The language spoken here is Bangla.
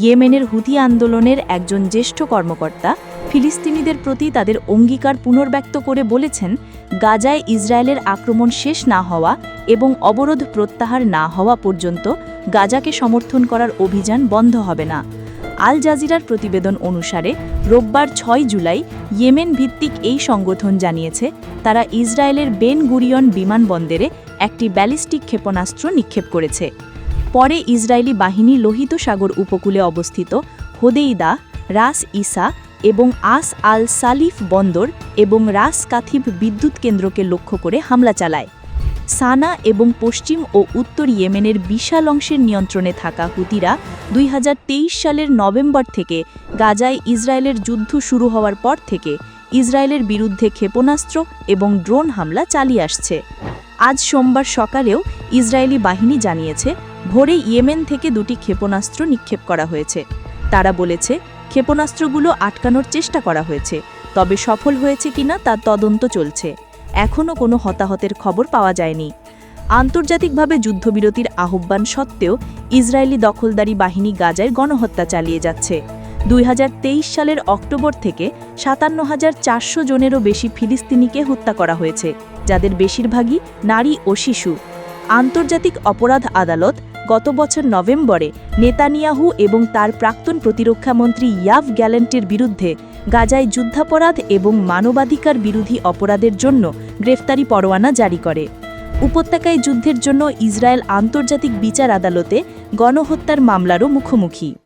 ইয়েমেনের হুতি আন্দোলনের একজন জ্যেষ্ঠ কর্মকর্তা ফিলিস্তিনিদের প্রতি তাদের অঙ্গীকার পুনর্ব্যক্ত করে বলেছেন, গাজায় ইসরায়েলের আক্রমণ শেষ না হওয়া এবং অবরোধ প্রত্যাহার না হওয়া পর্যন্ত গাজাকে সমর্থন করার অভিযান বন্ধ হবে না। আল জাজিরার প্রতিবেদন অনুসারে, রোববার ছয় জুলাই ইয়েমেন ভিত্তিক এই সংগঠন জানিয়েছে, তারা ইসরায়েলের বেন গুরিয়ন বিমানবন্দরে একটি ব্যালিস্টিক ক্ষেপণাস্ত্র নিক্ষেপ করেছে। পরে ইসরায়েলি বাহিনী লোহিত সাগর উপকূলে অবস্থিত হোদেইদা, রাস ইসা এবং আস আল সালিফ বন্দর এবং রাস কাথিব বিদ্যুৎ কেন্দ্রকে লক্ষ্য করে হামলা চালায়। সানা এবং পশ্চিম ও উত্তর ইয়েমেনের বিশাল অংশের নিয়ন্ত্রণে থাকা হুতিরা দুই হাজার তেইশ সালের নভেম্বর থেকে গাজায় ইসরায়েলের যুদ্ধ শুরু হওয়ার পর থেকে ইসরায়েলের বিরুদ্ধে ক্ষেপণাস্ত্র এবং ড্রোন হামলা চালিয়ে আসছে। আজ সোমবার সকালেও ইসরায়েলি বাহিনী জানিয়েছে ভোরে ইয়েমেন থেকে দুটি ক্ষেপণাস্ত্র নিক্ষেপ করা হয়েছে। তারা বলেছে, ক্ষেপণাস্ত্রগুলো আটকানোর চেষ্টা করা হয়েছে, তবে সফল হয়েছে কিনা তার তদন্ত চলছে। এখনও কোনো হতাহতের খবর পাওয়া যায়নি। আন্তর্জাতিকভাবে যুদ্ধবিরতির আহ্বান সত্ত্বেও ইসরায়েলি দখলদারি বাহিনী গাজায় গণহত্যা চালিয়ে যাচ্ছে। দুই হাজার তেইশ সালের অক্টোবর থেকে সাতান্ন হাজার চারশো জনেরও বেশি ফিলিস্তিনিকে হত্যা করা হয়েছে, যাদের বেশিরভাগই নারী ও শিশু। আন্তর্জাতিক অপরাধ আদালত গত বছর নভেম্বরে নেতানিয়াহু এবং তার প্রাক্তন প্রতিরক্ষামন্ত্রী ইয়াভ গ্যালেন্টের বিরুদ্ধে গাজায় যুদ্ধাপরাধ এবং মানবাধিকার বিরোধী অপরাধের জন্য গ্রেফতারি পরোয়ানা জারি করে। উপত্যকায় যুদ্ধের জন্য ইসরায়েল আন্তর্জাতিক বিচার আদালতে গণহত্যার মামলারও মুখোমুখি।